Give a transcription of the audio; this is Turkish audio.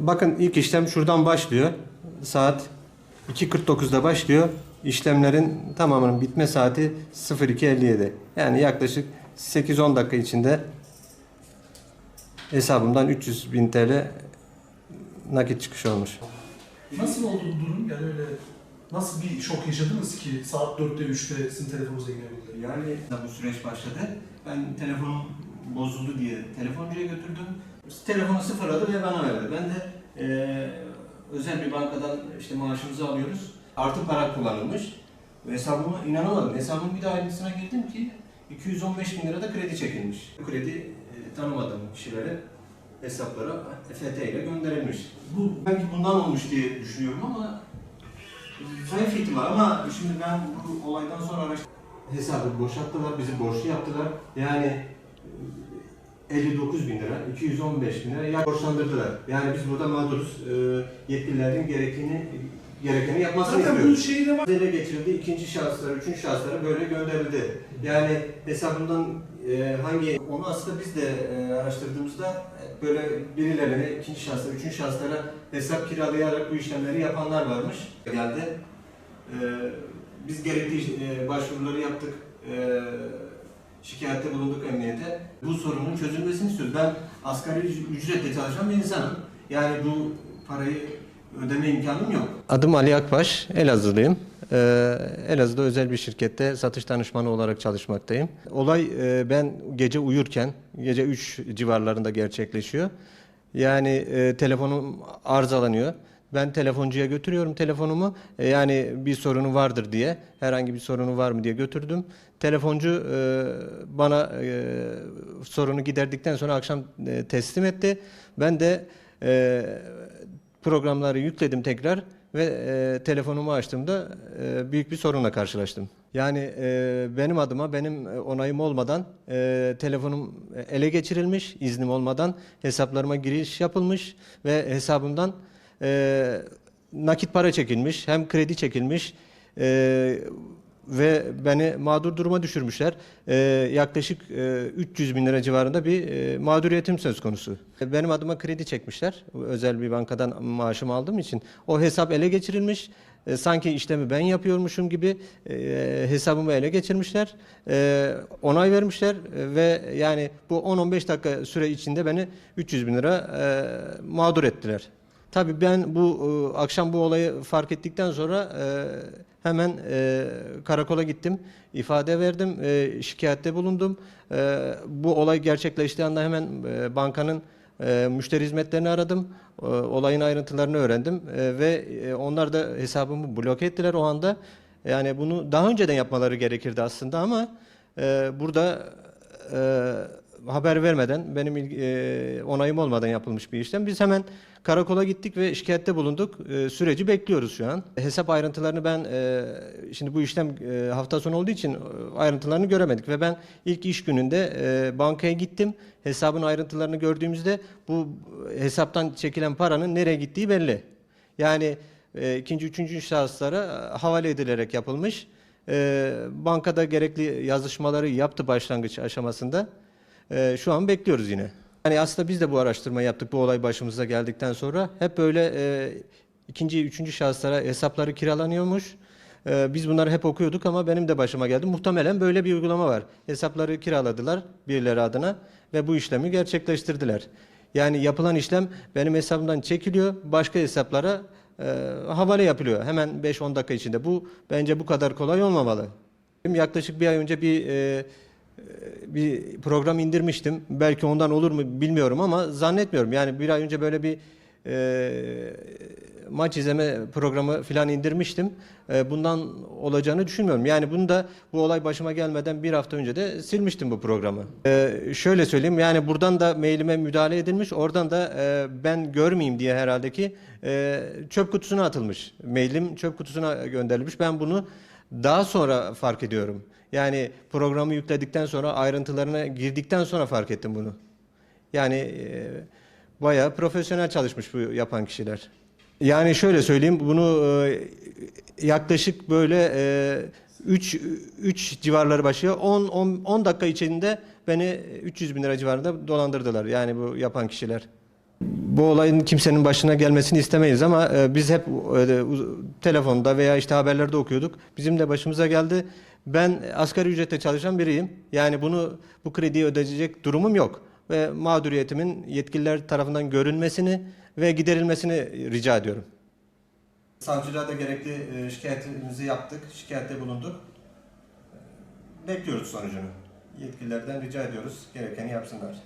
Bakın ilk işlem şuradan başlıyor. Saat 2.49'da başlıyor. İşlemlerin tamamının bitme saati 02.57. Yani yaklaşık 8-10 dakika içinde hesabımdan 300 bin TL nakit çıkış olmuş. Nasıl oldu bu durum? Yani öyle nasıl bir şok yaşadınız ki saat 4'te 3'te sizin telefonunuza girebildi? Yani bu süreç başladı. Ben telefonum bozuldu diye telefoncuya götürdüm. Telefonu sıfırladı ve bana verdi. Ben de eee, özel bir bankadan işte maaşımızı alıyoruz. Artı para kullanılmış. Ve hesabıma inanamadım. Hesabımın bir daha ayrıntısına girdim ki 215 bin lira da kredi çekilmiş. Bu kredi eee, tanımadığım kişilere hesaplara EFT ile gönderilmiş. Bu belki bundan olmuş diye düşünüyorum ama zayıf ihtimal ama şimdi ben bu olaydan sonra araştırdım. Hesabı boşalttılar, bizi borçlu yaptılar. Yani e, 59 bin lira, 215 bin lira ya borçlandırdılar. Yani biz burada mağduruz. E, yetkililerin gerekeni gerekeni yapmasını Zaten bu istiyoruz. şeyi de var. Ele geçirildi, ikinci şahıslara, üçüncü şahıslara böyle gönderildi. Yani hesabından e, hangi, onu aslında biz de e, araştırdığımızda böyle birilerine, ikinci şahıslara, üçüncü şahıslara hesap kiralayarak bu işlemleri yapanlar varmış. Geldi. E, biz gerekli e, başvuruları yaptık. E, şikayette bulunduk emniyete. Bu sorunun çözülmesini istiyoruz. Ben asgari ücretle çalışan bir insanım. Yani bu parayı ödeme imkanım yok. Adım Ali Akbaş, Elazığlıyım. Ee, Elazığ'da özel bir şirkette satış danışmanı olarak çalışmaktayım. Olay e, ben gece uyurken, gece 3 civarlarında gerçekleşiyor. Yani e, telefonum arızalanıyor. Ben telefoncuya götürüyorum telefonumu. E, yani bir sorunu vardır diye, herhangi bir sorunu var mı diye götürdüm. Telefoncu e, bana e, sorunu giderdikten sonra akşam teslim etti. Ben de programları yükledim tekrar ve telefonumu açtığımda büyük bir sorunla karşılaştım. Yani benim adıma benim onayım olmadan telefonum ele geçirilmiş, iznim olmadan hesaplarıma giriş yapılmış ve hesabımdan e, nakit para çekilmiş, hem kredi çekilmiş e, ve beni mağdur duruma düşürmüşler. E, yaklaşık e, 300 bin lira civarında bir e, mağduriyetim söz konusu. Benim adıma kredi çekmişler. Özel bir bankadan maaşımı aldığım için. O hesap ele geçirilmiş. Sanki işlemi ben yapıyormuşum gibi e, hesabımı ele geçirmişler. E, onay vermişler ve yani bu 10-15 dakika süre içinde beni 300 bin lira e, mağdur ettiler. Tabii ben bu e, akşam bu olayı fark ettikten sonra e, hemen e, karakola gittim, ifade verdim, şikayette bulundum. Bu olay gerçekleştiği anda hemen bankanın e, müşteri hizmetlerini aradım, E, olayın ayrıntılarını öğrendim e, ve e, onlar da hesabımı bloke ettiler o anda. Yani bunu daha önceden yapmaları gerekirdi aslında ama e, burada e, haber vermeden, benim e, onayım olmadan yapılmış bir işlem. Biz hemen karakola gittik ve şikayette bulunduk. E, süreci bekliyoruz şu an. Hesap ayrıntılarını ben, e, şimdi bu işlem e, hafta sonu olduğu için e, ayrıntılarını göremedik. Ve ben ilk iş gününde e, bankaya gittim. Hesabın ayrıntılarını gördüğümüzde bu hesaptan çekilen paranın nereye gittiği belli. Yani e, ikinci, üçüncü şahıslara e, havale edilerek yapılmış. E, bankada gerekli yazışmaları yaptı başlangıç aşamasında. E, şu an bekliyoruz yine. Yani aslında biz de bu araştırma yaptık bu olay başımıza geldikten sonra. Hep böyle e, ikinci, üçüncü şahıslara hesapları kiralanıyormuş. E, biz bunları hep okuyorduk ama benim de başıma geldi. Muhtemelen böyle bir uygulama var. Hesapları kiraladılar birileri adına ve bu işlemi gerçekleştirdiler. Yani yapılan işlem benim hesabımdan çekiliyor, başka hesaplara e, havale yapılıyor. Hemen 5-10 dakika içinde. Bu bence bu kadar kolay olmamalı. Yaklaşık bir ay önce bir e, bir program indirmiştim. Belki ondan olur mu bilmiyorum ama zannetmiyorum. Yani bir ay önce böyle bir e, maç izleme programı filan indirmiştim. E, bundan olacağını düşünmüyorum. Yani bunu da bu olay başıma gelmeden bir hafta önce de silmiştim bu programı. E, şöyle söyleyeyim yani buradan da mailime müdahale edilmiş. Oradan da e, ben görmeyeyim diye herhalde ki e, çöp kutusuna atılmış. Mailim çöp kutusuna gönderilmiş. Ben bunu daha sonra fark ediyorum. Yani programı yükledikten sonra ayrıntılarına girdikten sonra fark ettim bunu. Yani e, bayağı profesyonel çalışmış bu yapan kişiler. Yani şöyle söyleyeyim bunu e, yaklaşık böyle 3 3 civarları başlıyor. 10 10 10 dakika içinde beni 300 bin lira civarında dolandırdılar. Yani bu yapan kişiler. Bu olayın kimsenin başına gelmesini istemeyiz ama e, biz hep e, telefonda veya işte haberlerde okuyorduk. Bizim de başımıza geldi. Ben asgari ücretle çalışan biriyim. Yani bunu bu krediyi ödeyecek durumum yok ve mağduriyetimin yetkililer tarafından görülmesini ve giderilmesini rica ediyorum. Savcılığa da gerekli e, şikayetimizi yaptık, şikayette bulunduk. Bekliyoruz sonucunu. Yetkililerden rica ediyoruz, gerekeni yapsınlar.